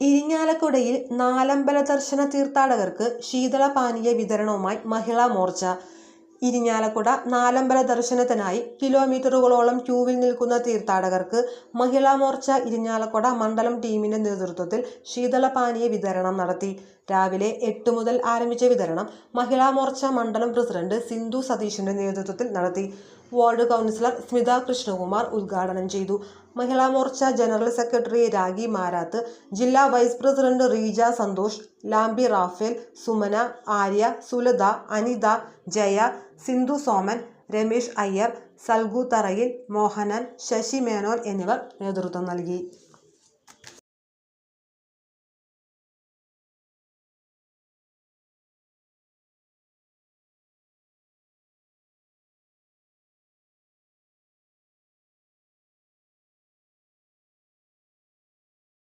ഇരിങ്ങാലക്കുടയിൽ നാലമ്പല ദർശന തീർത്ഥാടകർക്ക് ശീതളപാനീയ വിതരണവുമായി മഹിളാ മോർച്ച. ഇരിഞ്ഞാലക്കുട നാലമ്പല ദർശനത്തിനായി കിലോമീറ്ററുകളോളം ക്യൂവിൽ നിൽക്കുന്ന തീർത്ഥാടകർക്ക് മഹിളാ മോർച്ച ഇരിഞ്ഞാലക്കുട മണ്ഡലം ടീമിന്റെ നേതൃത്വത്തിൽ ശീതളപാനീയ വിതരണം നടത്തി. രാവിലെ എട്ട് മുതൽ ആരംഭിച്ച വിതരണം മഹിളാ മോർച്ച മണ്ഡലം പ്രസിഡന്റ് സിന്ധു സതീഷിന്റെ നേതൃത്വത്തിൽ നടത്തി. വാർഡ് കൗൺസിലർ സ്മിത കൃഷ്ണകുമാർ ഉദ്ഘാടനം ചെയ്തു. മഹിളാ മോർച്ച ജനറൽ സെക്രട്ടറി രാഗി മാരാത്ത് ജില്ലാ vice president Reeja Santhosh Lambi Raphael Sumana Arya Sulatha Anitha Jaya Sindhu Soman Ramesh Iyer Salgu Tharayil Mohanan Sasi Menon എന്നിവർ നേതൃത്വം നൽകി.